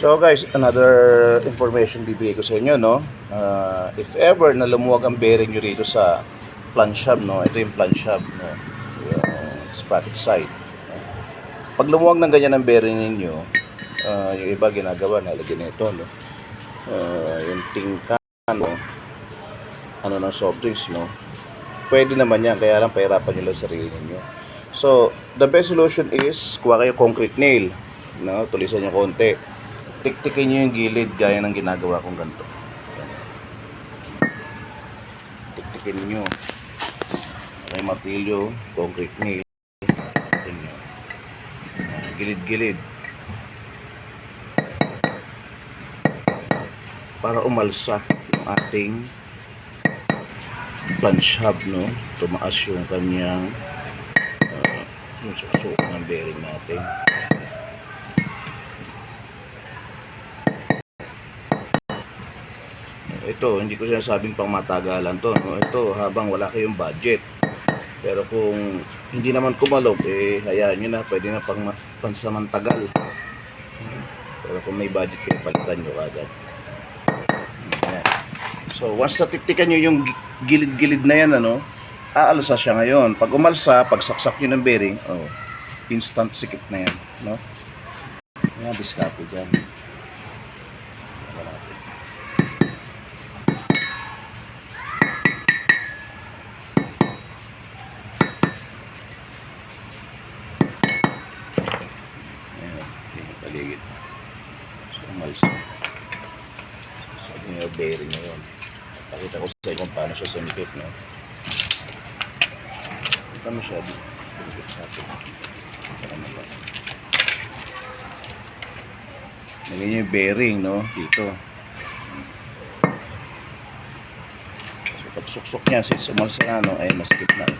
So guys, another information bibigay ko sa inyo, no? Ah, if ever na lumuwag ang bearing nyo rito sa planshab, no? Ito yung planshab, no? Yung sprocket side. Pag lumuwag ng ganyan ang bearing ninyo, ah, yung iba ginagawa, nalagyan nito, no? Ah, yung tingkan, no? Ano ng soft drinks, no? Pwede naman yan, kaya lang pahirapan nyo lang sarili ninyo. So, the best solution is, kuha kayo concrete nail, no? Tulisan nyo konti tiktikin nyo yung gilid gaya ng ginagawa kong ganito. Tiktikin nyo. May martilyo, concrete nail. Gilid-gilid. Para umalsa yung ating planch hub, no? Tumaas yung kanyang uh, yung suksok ng bearing natin. Ito, hindi ko sinasabing pang matagalan to. No? Ito, habang wala kayong budget. Pero kung hindi naman kumalog, eh, hayaan nyo na, pwede na pang ma- pansamantagal. Pero kung may budget kayo, palitan nyo agad. Ayan. So, once natiktikan nyo yung gi- gilid-gilid na yan, ano, aalsa siya ngayon. Pag umalsa, pag saksak nyo ng bearing, oh, instant sikip na yan. No? Yan, diskarte dyan. Wala natin. Ayan, yung paligid. So, na. So, yun yung bearing na yun. Pakita ko sa inyo kung paano siya sumikip, no? Ito masyado. Sumikip sa atin. Para naman. Ganyan yung bearing, no? Dito. So, pag suksok niya, since umalsa na, no? Ay, masikip na.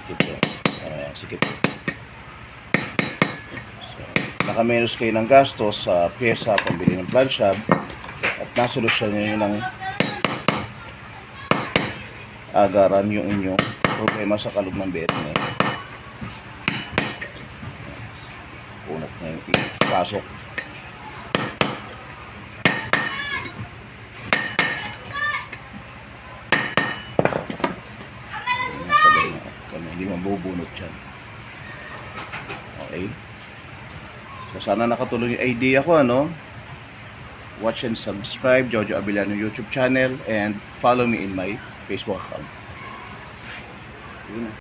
Sikip yun. Ayan, sikip yun. Nakamenos kayo ng gastos sa pyesa pambili ng planshab at nasolusyon nyo ng agaran yung inyong problema sa kalog ng yun. Kunat na yung pasok. Hindi mabubunot yan. Okay. So sana nakatulong yung idea ko ano. Watch and subscribe Jojo Abiliano YouTube channel and follow me in my Facebook account. Yun.